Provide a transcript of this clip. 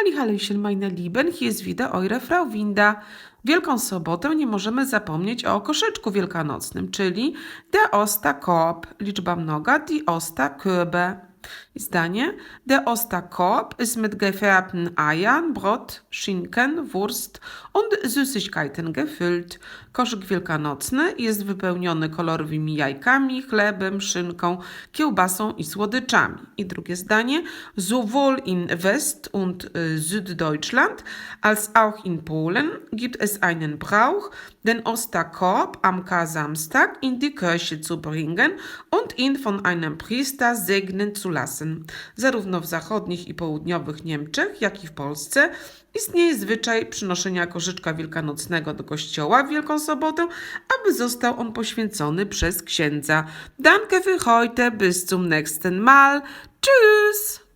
Ali Hallöchen, meine Lieben, hier ist wieder eure Frau Winda. Wielką sobotę nie możemy zapomnieć o koszyczku wielkanocnym, czyli der Osterkorb, liczba mnoga, die Osterkörbe. I zdanie, der Osterkorb ist mit gefärbten Eiern, Brot, Schinken, Wurst und Süßigkeiten gefüllt. Koszyk wielkanocny jest wypełniony kolorowymi jajkami, chlebem, szynką, kiełbasą i słodyczami. I drugie zdanie, sowohl in West- und Süddeutschland als auch in Polen gibt es einen Brauch, den Osterkorb am Kar-Samstag in die Kirche zu bringen und ihn von einem Priester segnen zu lassen. Zarówno w zachodnich i południowych Niemczech, jak i w Polsce istnieje zwyczaj przynoszenia koszyczka wielkanocnego do kościoła w Wielką Sobotę, aby został on poświęcony przez księdza. Danke für heute, bis zum nächsten Mal. Tschüss!